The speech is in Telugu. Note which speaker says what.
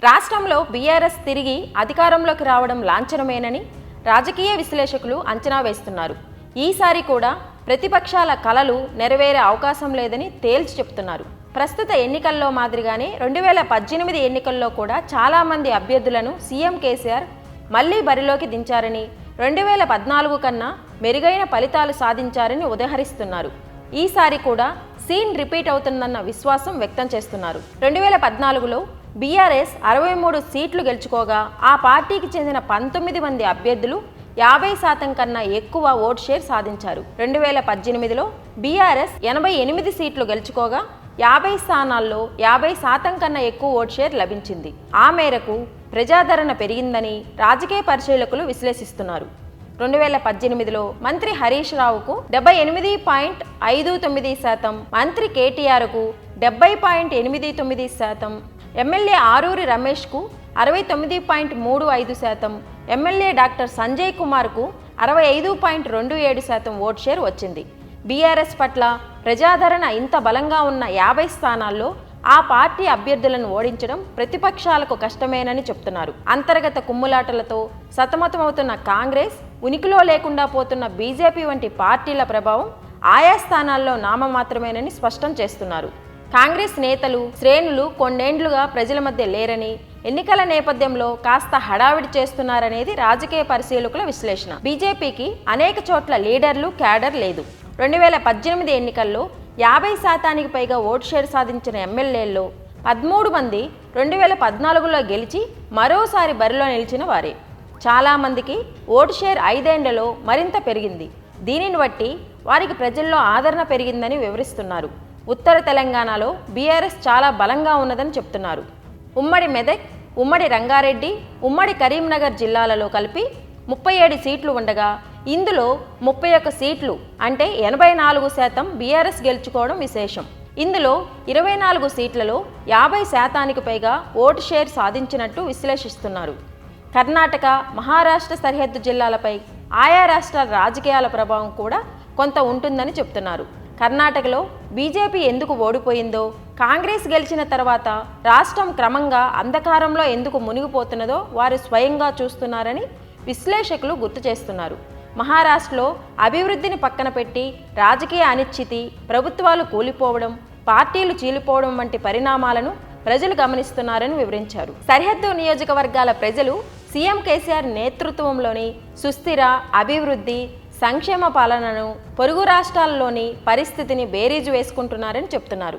Speaker 1: రాష్ట్రంలో బీఆర్ఎస్ తిరిగి అధికారంలోకి రావడం లాంఛనమేనని రాజకీయ విశ్లేషకులు అంచనా వేస్తున్నారు. ఈసారి కూడా ప్రతిపక్షాల కలలు నెరవేరే అవకాశం లేదని తేల్చి చెప్తున్నారు. ప్రస్తుత ఎన్నికల్లో మాదిరిగానే రెండు వేల పద్దెనిమిది ఎన్నికల్లో కూడా చాలామంది అభ్యర్థులను సీఎం కేసీఆర్ మళ్ళీ బరిలోకి దించారని రెండు వేల పద్నాలుగు కన్నా మెరుగైన ఫలితాలు సాధించారని ఉదహరిస్తున్నారు. ఈసారి కూడా సీన్ రిపీట్ అవుతుందన్న విశ్వాసం వ్యక్తం చేస్తున్నారు. రెండు వేల పద్నాలుగులో బీఆర్ఎస్ అరవై మూడు సీట్లు గెలుచుకోగా ఆ పార్టీకి చెందిన పంతొమ్మిది మంది అభ్యర్థులు యాభై శాతం కన్నా ఎక్కువ ఓట్ షేర్ సాధించారు. రెండు వేల పద్దెనిమిదిలో బీఆర్ఎస్ ఎనభై ఎనిమిది సీట్లు గెలుచుకోగా యాభై స్థానాల్లో యాభై శాతం కన్నా ఎక్కువ ఓట్ షేర్ లభించింది. ఆ మేరకు ప్రజాదరణ పెరిగిందని రాజకీయ పరిశీలకులు విశ్లేషిస్తున్నారు. రెండు వేల పద్దెనిమిదిలో మంత్రి హరీష్ రావుకు డెబ్బై ఎనిమిది పాయింట్ ఐదు తొమ్మిది శాతం మంత్రి కేటీఆర్కు డెబ్బై పాయింట్ ఎనిమిది తొమ్మిది శాతం ఎమ్మెల్యే ఆరూరి రమేష్కు అరవై తొమ్మిది పాయింట్ మూడు ఐదు శాతం ఎమ్మెల్యే డాక్టర్ సంజయ్ కుమార్కు అరవై ఐదు పాయింట్ రెండు ఏడు శాతం ఓట్ షేర్ వచ్చింది. బీఆర్ఎస్ పట్ల ప్రజాదరణ ఇంత బలంగా ఉన్న యాభై స్థానాల్లో ఆ పార్టీ అభ్యర్థులను ఓడించడం ప్రతిపక్షాలకు కష్టమేనని చెప్తున్నారు. అంతర్గత కుమ్ములాటలతో సతమతమవుతున్న కాంగ్రెస్ ఉనికిలో లేకుండా పోతున్న బీజేపీ వంటి పార్టీల ప్రభావం ఆయా స్థానాల్లో నామమాత్రమేనని స్పష్టం చేస్తున్నారు. కాంగ్రెస్ నేతలు శ్రేణులు కొన్నేండ్లుగా ప్రజల మధ్య లేరని ఎన్నికల నేపథ్యంలో కాస్త హడావిడి చేస్తున్నారనేది రాజకీయ పరిశీలకుల విశ్లేషణ. బీజేపీకి అనేక చోట్ల లీడర్లు క్యాడర్ లేదు. రెండు వేల పద్దెనిమిది ఎన్నికల్లో యాభై శాతానికి పైగా ఓటు షేర్ సాధించిన ఎమ్మెల్యేల్లో పదమూడు మంది రెండు వేల పద్నాలుగులో గెలిచి మరోసారి బరిలో నిలిచిన వారే. చాలామందికి ఓటు షేర్ ఐదేండ్లలో మరింత పెరిగింది. దీనిని బట్టి వారికి ప్రజల్లో ఆదరణ పెరిగిందని వివరిస్తున్నారు. ఉత్తర తెలంగాణలో బీఆర్ఎస్ చాలా బలంగా ఉన్నదని చెప్తున్నారు. ఉమ్మడి మెదక్ ఉమ్మడి రంగారెడ్డి ఉమ్మడి కరీంనగర్ జిల్లాలలో కలిపి ముప్పై ఏడు సీట్లు ఉండగా ఇందులో ముప్పై ఒక్క సీట్లు అంటే ఎనభై నాలుగు శాతం బీఆర్ఎస్ గెలుచుకోవడం విశేషం. ఇందులో ఇరవై నాలుగు సీట్లలో యాభై శాతానికి పైగా ఓటు షేర్ సాధించినట్టు విశ్లేషిస్తున్నారు. కర్ణాటక మహారాష్ట్ర సరిహద్దు జిల్లాలపై ఆయా రాష్ట్రాల రాజకీయాల ప్రభావం కూడా కొంత ఉంటుందని చెప్తున్నారు. కర్ణాటకలో బీజేపీ ఎందుకు ఓడిపోయిందో కాంగ్రెస్ గెలిచిన తర్వాత రాష్ట్రం క్రమంగా అంధకారంలో ఎందుకు మునిగిపోతున్నదో వారు స్వయంగా చూస్తున్నారని విశ్లేషకులు గుర్తు చేస్తున్నారు. మహారాష్ట్రలో అభివృద్ధిని పక్కన పెట్టి రాజకీయ అనిశ్చితి ప్రభుత్వాలు కూలిపోవడం పార్టీలు చీలిపోవడం వంటి పరిణామాలను ప్రజలు గమనిస్తున్నారని వివరించారు. సరిహద్దు నియోజకవర్గాల ప్రజలు సీఎం కేసీఆర్ నేతృత్వంలోని సుస్థిర అభివృద్ధి సంక్షేమ పాలనను పొరుగు రాష్ట్రాల్లోని పరిస్థితిని బేరీజు వేసుకుంటున్నారని చెప్తున్నారు.